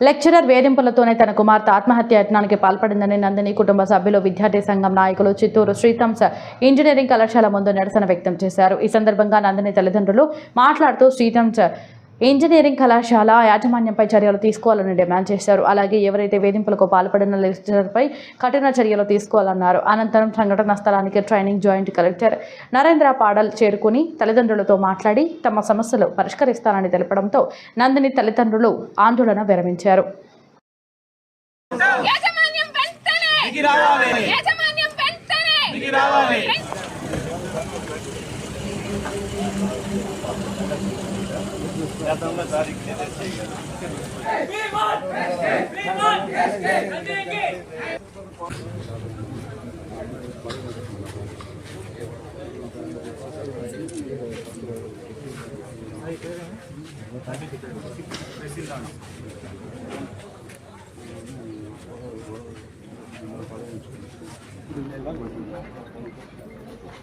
Lecturer వేధింపులతోనే తన కుమార్తె ఆత్మహత్య యత్నానికి పాల్పడిందని నందిని కుటుంబ సభ్యులు విద్యార్థి సంఘం నాయకులు చిత్తూరు శ్రీతంస ఇంజనీరింగ్ కళాశాల ముందు నిరసన వ్యక్తం చేశారు. ఈ సందర్భంగా నందిని తల్లిదండ్రులు మాట్లాడుతూ శ్రీతంస్ ఇంజనీరింగ్ కళాశాల యాజమాన్యంపై చర్యలు తీసుకోవాలని డిమాండ్ చేశారు. అలాగే ఎవరైతే వేధింపులకు పాల్పడిన లెక్చరర్పై కఠిన చర్యలు తీసుకోవాలన్నారు. అనంతరం సంఘటనా స్థలానికి training joint collector Narendra Padal చేరుకుని తల్లిదండ్రులతో మాట్లాడి తమ సమస్యలు పరిష్కరిస్తానని తెలపడంతో నందిని తల్లిదండ్రులు ఆందోళన విరమించారు. యాజమాన్యం వెంటనే! దిగి రావాలి యాజమాన్యం వెంటనే దిగి రావాలి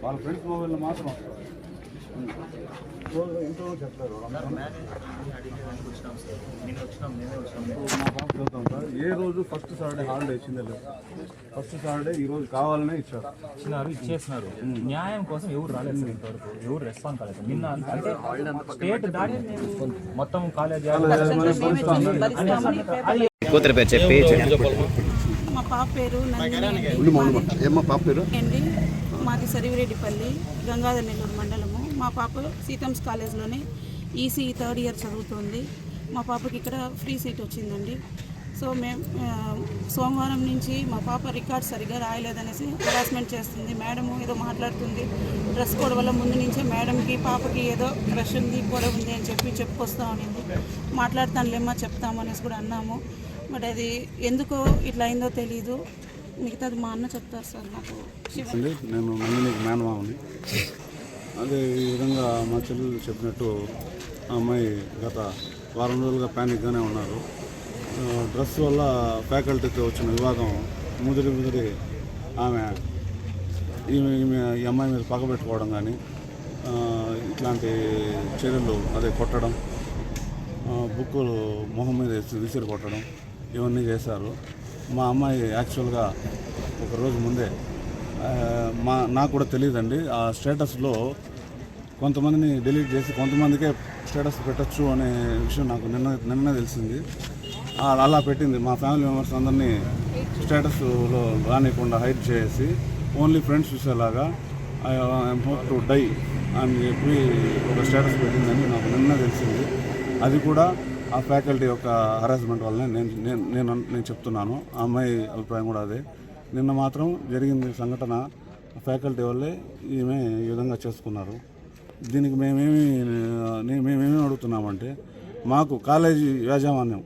వాళ్ళ ఫ్రెండ్స్ మొబైల్లో మాత్రం ఏ రోజు ఫస్ట్ సాటర్డే హాలిడే ఇచ్చిందే లేదు ఫస్ట్ సాటర్డే ఈ రోజు కావాలనే ఇచ్చారు. ఇచ్చినారు ఇచ్చేసినారు. న్యాయం కోసం ఎవరు రాలేదు సార్ ఇంతవరకు? ఎవరు రెస్పాన్స్ కాలేదు. నిన్న అంటే స్టేట్ దాటి మొత్తం కాలేజ్ కూతురు పేరు చెప్పి మా పాప పేరు ఏమ్మా పాప పేరు? మాది సరివిరెడ్డిపల్లి గంగాధర నెల్లూరు మండలము. మా పాప సీతమ్స్ కాలేజ్లోనే ఈసీ థర్డ్ ఇయర్ చదువుతుంది. మా పాపకి ఇక్కడ ఫ్రీ సీట్ వచ్చిందండి. సో మేము సోమవారం నుంచి మా పాప రికార్డ్ సరిగ్గా రాయలేదనేసి హరాస్మెంట్ చేస్తుంది. మేడము ఏదో మాట్లాడుతుంది. డ్రెస్ కోడ్ వల్ల ముందు నుంచే మేడంకి పాపకి ఏదో క్రష్ ఉంది గొడవ ఉంది అని చెప్పి చెప్పుకొస్తా ఉన్నింది మాట్లాడతానులేమ్మా చెప్తాము అనేసి కూడా అన్నాము. బట్ అది ఎందుకో ఇట్లా అయిందో తెలీదు. మిగతాది మా అన్న చెప్తారు సార్ నాకు. నేను అదే ఈ విధంగా మా చెల్లెలు చెప్పినట్టు ఆ అమ్మాయి గత వారం రోజులుగా ప్యానిక్గానే ఉన్నారు. డ్రెస్ వల్ల ఫ్యాకల్టీతో వచ్చిన వివాదం ముదిరి ముదిరి ఆమె ఈమె ఈమె ఈ అమ్మాయి మీద పగబెట్టుకోవడం కానీ ఇట్లాంటి చర్యలు అదే కొట్టడం బుక్కులు మొహం మీద వేసి విసిరి కొట్టడం ఇవన్నీ చేశారు. మా అమ్మాయి యాక్చువల్గా ఒక రోజు ముందే మా నాకు కూడా తెలియదండి. ఆ స్టేటస్లో కొంతమందిని డిలీట్ చేసి కొంతమందికే స్టేటస్ పెట్టచ్చు అనే విషయం నాకు నిన్న నిన్న తెలిసింది. అలా పెట్టింది. మా ఫ్యామిలీ మెంబర్స్ అందరినీ స్టేటస్లో రానియకుండా హైడ్ చేసి ఓన్లీ ఫ్రెండ్స్ చూసేలాగా ఐ హోప్ టు డై అని చెప్పి ఒక స్టేటస్ పెట్టిందని నాకు నిన్న తెలిసింది. అది కూడా ఆ ఫ్యాకల్టీ యొక్క హరాస్మెంట్ వల్లనే నేను నేను నేను నేను చెప్తున్నాను. ఆ అమ్మాయి అభిప్రాయం కూడా అదే. నిన్న మాత్రం జరిగింది సంఘటన ఫ్యాకల్టీ వల్లే ఈమె ఈ విధంగా చేసుకున్నారు. దీనికి మేమేమి మేమేమి అడుగుతున్నామంటే మాకు కాలేజీ యాజమాన్యం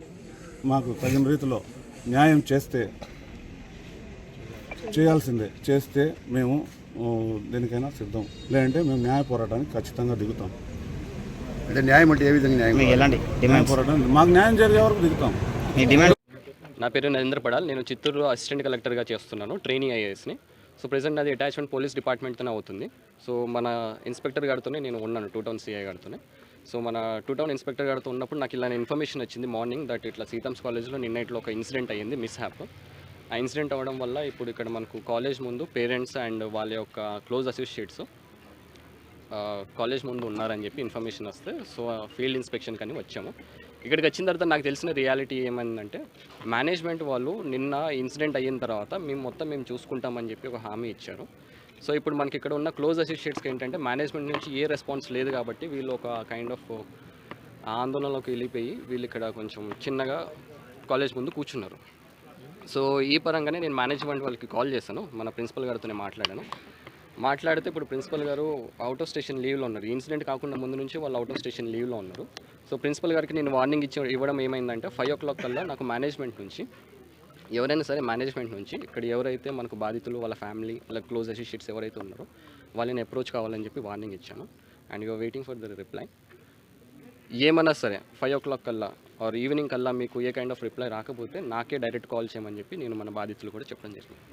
మాకు తగిన రీతిలో న్యాయం చేస్తే చేయాల్సిందే చేస్తే మేము దేనికైనా సిద్ధం. లేదంటే మేము న్యాయ పోరాటానికి ఖచ్చితంగా దిగుతాం. అంటే న్యాయం అంటే ఏ విధంగా న్యాయం ఎలాంటి న్యాయ పోరాటం మాకు న్యాయం జరిగే వరకు దిగుతాం. నా పేరు నరేంద్ర పడాల్. నేను చిత్తూరు అసిస్టెంట్ కలెక్టర్గా చేస్తున్నాను ట్రైనింగ్ ఐఏఎస్ని. సో ప్రజెంట్ అది అటాచ్మెంట్ పోలీస్ డిపార్ట్మెంట్తోనే అవుతుంది. సో మన ఇన్స్పెక్టర్ గారితోనే నేను ఉన్నాను టూ టౌన్ సిఐ గారితోనే. సో మన టూ టౌన్ ఇన్స్పెక్టర్ గారితో ఉన్నప్పుడు నాకు ఇలా ఇన్ఫర్మేషన్ వచ్చింది మార్నింగ్ దట్ ఇట్లా సీతమ్స్ కాలేజ్లో నిన్న ఇట్లా ఒక ఇన్సిడెంట్ అయ్యింది మిస్ హ్యాప్ ఆ ఇన్సిడెంట్ అవ్వడం వల్ల ఇప్పుడు ఇక్కడ మనకు కాలేజ్ ముందు పేరెంట్స్ అండ్ వాళ్ళ యొక్క క్లోజ్ అసోసియేట్స్ కాలేజ్ ముందు ఉన్నారని చెప్పి ఇన్ఫర్మేషన్ వస్తే సో ఫీల్డ్ ఇన్స్పెక్షన్ కానీ వచ్చాము. ఇక్కడికి వచ్చిన తర్వాత నాకు తెలిసిన రియాలిటీ ఏమైందంటే మేనేజ్మెంట్ వాళ్ళు నిన్న ఇన్సిడెంట్ అయిన తర్వాత మేము మొత్తం మేము చూసుకుంటామని చెప్పి ఒక హామీ ఇచ్చారు. సో ఇప్పుడు మనకి ఇక్కడ ఉన్న క్లోజ్ అసోసియేట్స్కి ఏంటంటే మేనేజ్మెంట్ నుంచి ఏ రెస్పాన్స్ లేదు కాబట్టి వీళ్ళు ఒక కైండ్ ఆఫ్ ఆందోళనలోకి వెళ్ళిపోయి వీళ్ళు ఇక్కడ కొంచెం చిన్నగా కాలేజ్ ముందు కూర్చున్నారు. సో ఈ పరంగానే నేను మేనేజ్మెంట్ వాళ్ళకి కాల్ చేశాను. మన ప్రిన్సిపల్ గారితోనే మాట్లాడాను. మాట్లాడితే ఇప్పుడు ప్రిన్సిపల్ గారు అవుట్ ఆఫ్ స్టేషన్ లీవ్లో ఉన్నారు. ఇన్సిడెంట్ కాకుండా ముందు నుంచి వాళ్ళు అవుట్ ఆఫ్ స్టేషన్ లీవ్లో ఉన్నారు. సో ప్రిన్సిపల్ గారికి నేను వార్నింగ్ ఇచ్చి ఇవ్వడం ఏమైందంటే ఫైవ్ ఓ క్లాక్ కల్లా నాకు మేనేజ్మెంట్ నుంచి ఎవరైనా సరే మేనేజ్మెంట్ నుంచి ఇక్కడ ఎవరైతే మనకు బాధితులు వాళ్ళ ఫ్యామిలీ వాళ్ళ క్లోజ్ అసోసియేట్స్ ఎవరైతే ఉన్నారో వాళ్ళని అప్రోచ్ కావాలని చెప్పి వార్నింగ్ ఇచ్చాను. And you're waiting for the reply ఏమన్నా సరే ఫైవ్ ఓ క్లాక్ కల్లా ఆర్ ఈవినింగ్ కల్లా మీకు ఏ కైండ్ ఆఫ్ రిప్లై రాకపోతే నాకే డైరెక్ట్ కాల్ చేయమని చెప్పి నేను మన బాధితులు కూడా చెప్పడం జరిగింది.